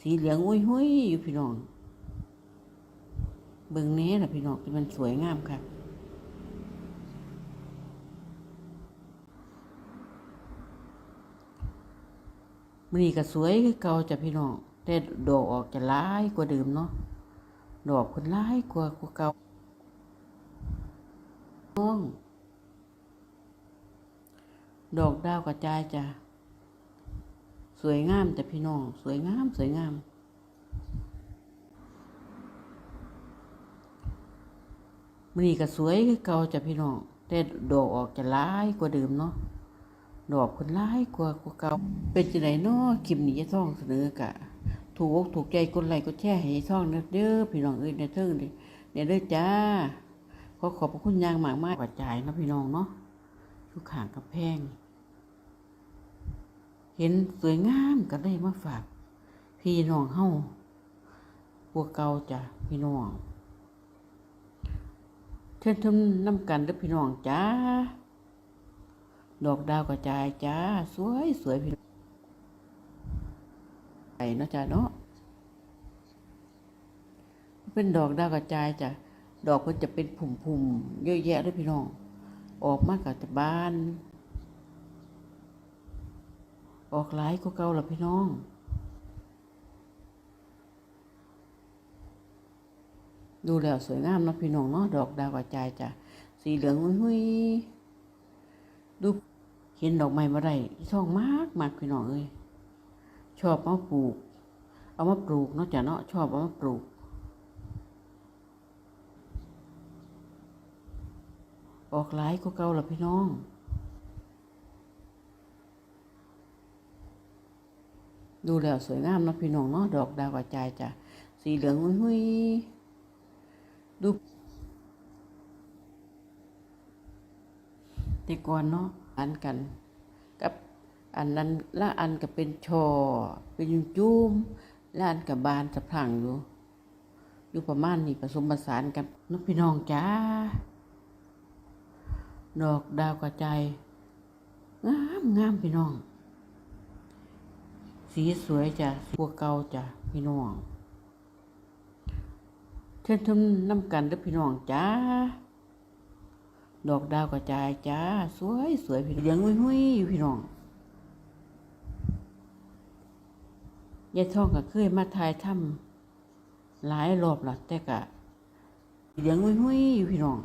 สีเหลืองอุ้ยหุ้ยอยู่พี่น้อง เบิ่งแหน่ล่ะพี่น้องที่มันสวยงามค่ะมันนี่ก็สวยคือเก่าจ้ะพี่น้องแต่ดอกออกจะหลายกว่าเดิมเนาะดอกคนหลายกว่ากว่าเก่าน้องดอกดาวกระจายจ้ะ สวยงามจ้ะพี่น้อง สวยงาม สวยงาม มันนี่ก็สวยคือเก่าจ้ะพี่น้อง แต่ดอกออกจะหลายกว่าเดิมเนาะ ดอกคนร้ายกว่ากว่าเก่า เป็นจังไดเนาะคลิปนี้จะท่องเสนอกะ ถูกอกถูกใจกดไลค์กดแชร์ให้ท่องนะเด้อพี่น้องเอ้ยในเทิงดิเนี่ยเด้อจ้าขอขอบพระคุณอย่างมากมากกว่าใจายนะพี่น้องเนาะทุกขางกับแพง เห็นสวยงามก็ได้มาฝาก พี่น้องเฮาพวกเก่าจ้ะพี่น้องเชิญทุนน้ำกันเด้อพี่น้องจ้าดอกดาวกระจายจ้า สวยสวยพี่น้องไปเนาะจ้าเนาะเป็นดอกดาวกระจายจ้ะดอกมันจะเป็นผุ่มๆเยอะแยะเลยพี่น้อง ออกมากกับจะบาน ออกหลายก็เก่าละพี่น้องดูแล้วสวยงามเนาะพี่น้องเนาะดอกดาวกระจายจ้ะสีเหลืองหุ้ยดูเห็นดอกไม้มาได้ช่องมากมากพี่น้องเอ้ยชอบเอาปลูก เอามาปลูกเนาะจ้ะเนาะชอบเอามาปลูก ออกหลายก็เก่าละพี่น้อง ดูแล้วสวยงามเนาะพี่น้องเนาะดอกดาวกระจายจ้ะสีเหลืองหุ้ยดูแต่ก่อนเนาะอันกัน กับอันนั้นละอันก็เป็นชอเป็นจุ้มละอันกับบานสะพรังอยู่อยู่ประมาณนี้ผสมผสานกันน้องพี่น้องจ้าดอกดาวกระจายงามงามพี่น้อง สีสวยจ้ะสีบัวเก่าจ้ะพี่น้องเชิญทุนน้ำกันเด้อพี่น้องจ้าดอกดาวกระจายจ้า สวยสวยพี่เลี้ยงหุ้ยๆอยู่พี่น้องยายท่องก็เคยมาถ่ายถ้ำหลายรอบละแต่กะเลี้ยงหุ้ยๆอยู่พี่น้อง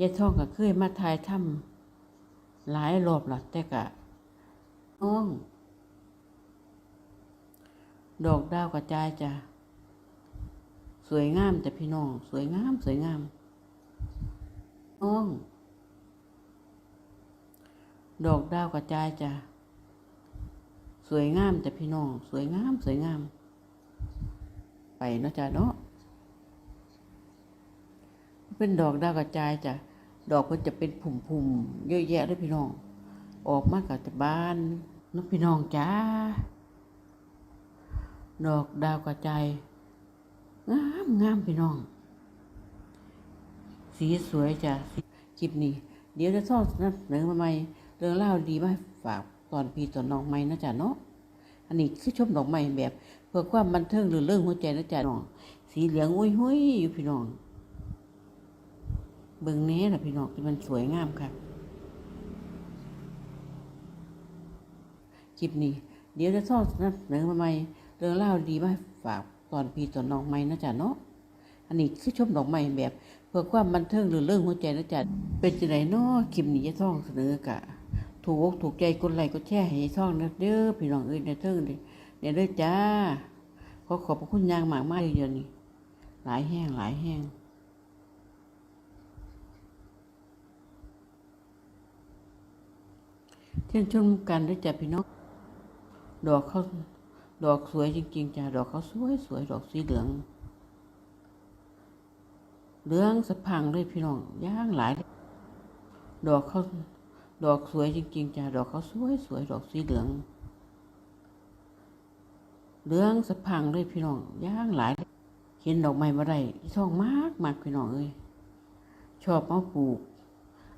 ยายท่องก็เคยมาถ่ายถ้ำ หลายรอบละแต่กะน้องดอกดาวกระจายจ้าสวยงามแต่พี่น้อง สวยงาม สวยงามน้องดอกดาวกระจายจ้ะสวยงามแต่พี่น้อง สวยงาม สวยงาม ไปเนาะจ้ะเนาะเป็นดอกดาวกระจายจ้ะ ดอกมันจะเป็นผุ่มๆเยอะแยะเลยพี่น้อง ออกมากับจะบานเนาะพี่น้องจ้า ดอกดาวกระจายงามงามพี่น้อง สีสวยจ้ะคลิปนี้ เดี๋ยวจะทอดนะเสนอมาใหม่เรื่องเล่าดีมาให้ฝากตอนพี่ตอนน้องใหม่นะจ๊ะเนาะอันนี้คือชมดอกไม้แบบ เพื่อความบันเทิงหรือเรื่องหัวใจนะจ๊ะน้องสีเหลืองอุ้ยหุ้ยอยู่พี่น้อง เบิ่งแหน่ล่ะพี่น้องที่มันสวยงามค่ะคลิปนี้ เดี๋ยวจะทอดนะเสนอมาใหม่เรื่องเล่าดีมาให้ฝากตอนพี่ตอนน้องใหม่นะจ๊ะเนาะอันนี้คือชมดอกไม้แบบ เพื่อความบันเทิงหรือเรื่องหัวใจนะจ๊ะเป็นจังไดเนาะคลิปนี้จะท่องเสนอกะ ถูกอกถูกใจกดไลค์กดแชร์ให้ท่องนะเด้อพี่น้องเอ้ยในเทิงดิเนี่ยเด้อจ้าขอขอบพระคุณยางมากมากเดียวนี้หลายแห้งหลายแห้ง เที่นชมกันด้วยจ้ะพี่น้องดอกเขาดอกสวยจริงๆจ้ะดอกเขาสวยสวยดอกสีเหลือง เหลืองสะพังเลยพี่น้องย่างหลาย ดอกเขาดอกสวยจริงๆจ้ะดอกเขาสวยสวยดอกสีเหลือง เหลืองสะพังเลยพี่น้องย่างหลายเห็นดอกไม้มาได้ช่องมากมากพี่น้องเอ้ยชอบเอาปลูก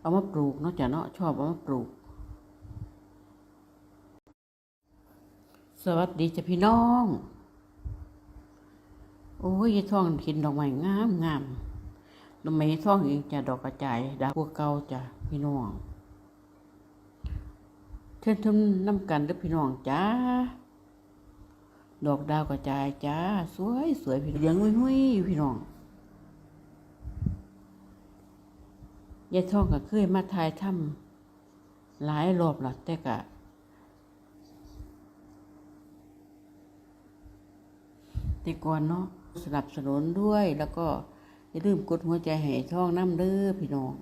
เอามาปลูกเนาะจ้ะเนาะชอบเอามาปลูก สวัสดีจ้ะพี่น้อง โอ้ยท่องเห็นดอกไม้งามงามดอกไม้ท่องเองจะดอกกระจายดาวบัวเก่าจ้ะพี่น้อง เชิญชมน้ำกันเด้อพี่น้องจ้า ดอกดาวกระจายจ้า สวยสวยพี่เลี้ยงหุ้ยๆอยู่พี่น้องยายท่องก็เคยมาถ่ายถ้ำหลายรอบละแต่กะ แต่ก่อนเนาะสนับสนุนด้วยแล้วก็อย่าลืมกดหัวใจให้ช่องน้ำเด้อพี่น้อง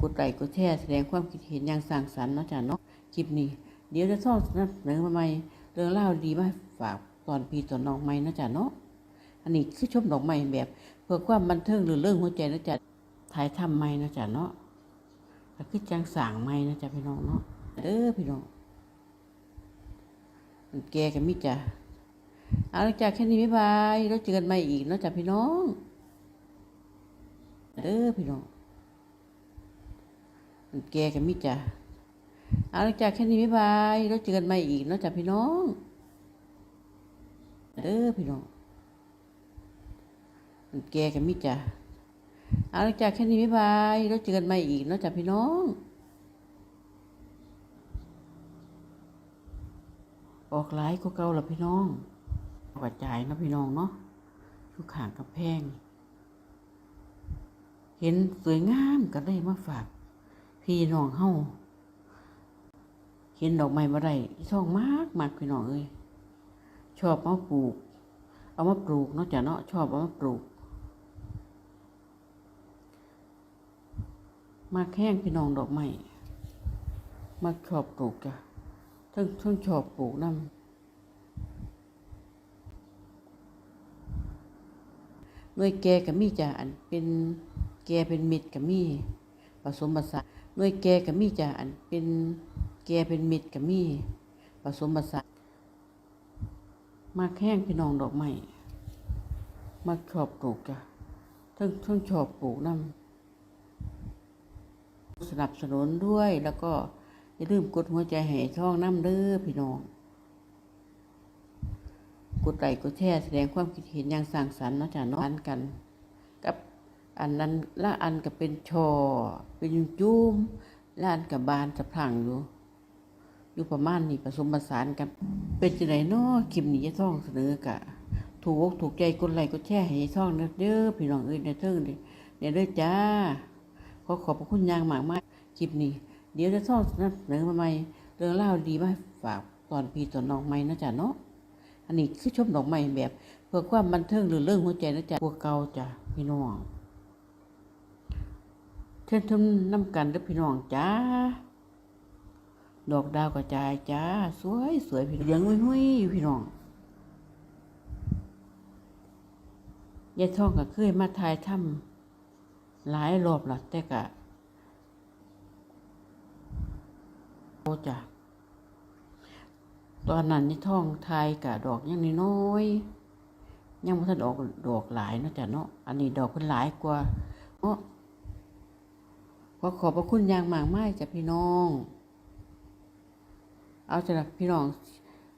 กดไลค์กดแชร์แสดงความคิดเห็นอย่างสร้างสรรค์เนาะจ้ะเนาะคลิปนี้ เดี๋ยวจะท่องนำเสนอมาใหม่เรื่องเล่าดีมาให้ฝากตอนพี่ตอนน้องใหม่เนาะจ้ะเนาะอันนี้คือชมดอกไม้แบบ เพื่อความบันเทิงหรือเรื่องหัวใจนะจ้ะถ่ายทำใหม่นะจ้ะเนาะก็คือจังสางใหม่นะจ้ะพี่น้องเนาะเด้อพี่น้อง แกกันมิจ้ะเอาละจากแค่นี้บ๊ายบายแล้วเจอกันใหม่อีกเนอกจากพี่น้องเด้อพี่น้องแกกันมิจ้ะเอาละจากแค่นี้บ๊ายบายแล้วเจอกันใหม่อีกเนอกจากพี่น้องเด้อพี่น้องแกกันมิจ้ะเอาละจากแค่นี้บ๊ายบายแล้วเจอกันใหม่อีกเนอกจากพี่น้อง ออกหลายก็เก่าละพี่น้องกระจายนะพี่น้องเนาะทุกขางกับแพง เห็นสวยงามก็ได้มาฝาก พี่น้องเฮาเห็นดอกไม้มาได้ช่องมากมากพี่น้องเอ้ยชอบเอาปลูก เอามาปลูกเนาะจ้ะเนาะชอบเอามาปลูกมากแห้งพี่น้องดอกไม้มากชอบปลูกจ้ะ ทั้งทั้งชอบปลูกน้ำหน่วยแกกับมีจ้ะอันเป็นแกเป็นมิตรกับมีผสมผสานหน่วยแกกับมีจ้ะอันเป็นแกเป็นมิตรกับมีผสมผสานมาแข้งพี่น้องดอกไม้มาชอบปลูกจ้ะทั้งทั้งชอบปลูกน้ำสนับสนุนด้วยแล้วก็ อย่าลืมกดหัวใจให้ช่องน้ำเด้อพี่น้อง กดไลค์กดแชร์แสดงความคิดเห็นอย่างสร้างสรรค์นะจ้ะเนาะอันกัน กับอันนั้นละอันก็เป็นชอ เป็นจุ้มละอันกับบานสะพังอยู่ อยู่ประมาณนี้ผสมผสานกัน เป็นจังไดเนาะคลิปนี้จะท่องเสนอกะ ถูกอกถูกใจกดไลค์กดแชร์ให้ช่องเด้อพี่น้องเอ้ยในเทิงนี่เนี่ยเด้อจ้าขอขอบพระคุณอย่างมากมากคลิปนี้ เดี๋ยวจะท่องนำเสนอมาใหม่เรื่องเล่าดีมาให้ฝากตอนพี่ตอนน้องใหม่นะจ๊ะเนาะอันนี้คือชมดอกไม้แบบ เพื่อความบันเทิงหรือเรื่องหัวใจนะจ๊ะพวกเก่าจ้ะพี่น้องเชิญชมน้ำกันเด้อพี่น้องจ้าดอกดาวกระจายจ้า สวยสวยพี่น้องเลี้ยงหุ้ยอยู่พี่น้องยายท่องก็เคยมาถ่ายถ้ำหลายรอบละแต่กะ โอ้ จ้ะ ตอนนั้นนี่ท่องไทยกะดอกยังน้อยยังไม่ทันออกดอกหลายนะจ้ะเนาะ อันนี้ดอกเพิ่นหลายกว่าเนาะขอขอบพระคุณอย่างมากมายจ้ะพี่น้อง เอาจ้ะพี่น้อง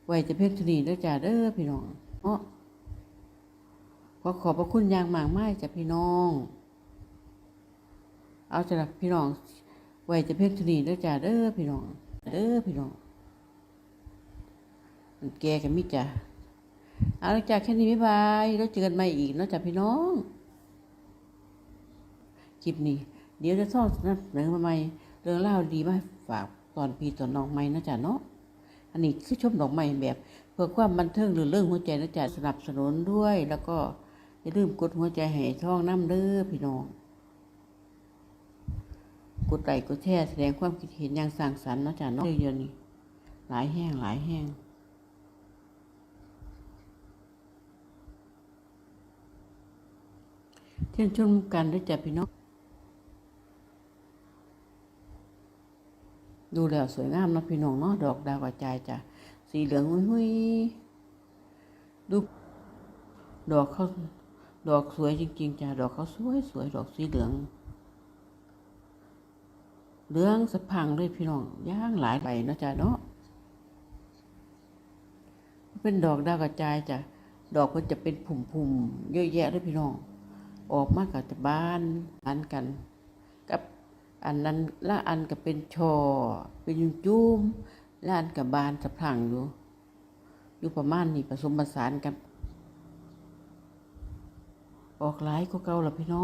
ไว้จะเพ่งชนีด้อจ้ะเด้อพี่น้องเนาะขอขอบพระคุณอย่างมากมายจ้ะพี่น้อง เอาจ้ะพี่น้องไว้จะเพ่งชนีด้อจ้ะเด้อพี่น้อง เด้อพี่น้องแกกันมิจ้ะเอาละจากแค่นี้บ๊ายบายแล้วเจอกันใหม่อีกเนอกจากพี่น้องคลิปนี้ เดี๋ยวจะท่องนำเสนอมาใหม่เรื่องเล่าดีมาให้ฝากตอนพี่ตอนน้องใหม่เนอกจากเนาะอันนี้คือชมดอกไม้แบบ เพื่อความบันเทิงหรือเรื่องหัวใจเนอกจากสนับสนุนด้วย แล้วก็อย่าลืมกดหัวใจให้ช่องน้ำเด้อพี่น้อง กดไลค์กดแชร์แสดงความคิดเห็นอย่างสร้างสรรค์นะจ้ะเนาะเยอะนี่หลายแห้งหลายแห้งเที่ยนชมกันด้วยจ้ะพี่น้องดูแล้วสวยงามนะพี่น้องเนาะดอกดาวกระจายจ้ะสีเหลืองหุ้ยดูดอกเขาดอกสวยจริง ๆจ้ะดอกเขาสวยสวยดอกสีเหลือง เหลืองสะพังเลยพี่น้องย่างหลายใบเนาะจ้ะเนาะเป็นดอกดาวกระจายจ้ะดอกมันจะเป็นผุ่มๆเยอะแยะเลยพี่น้อง ออกมากับจะบานอันกัน กับอันนั้นละอันก็เป็นชอเป็นยุงจุ้มละอันกับบานสะพังอยู่อยู่ประมาณนี้ผสมผสานกัน ออกหลายก็เก่าละพี่น้อง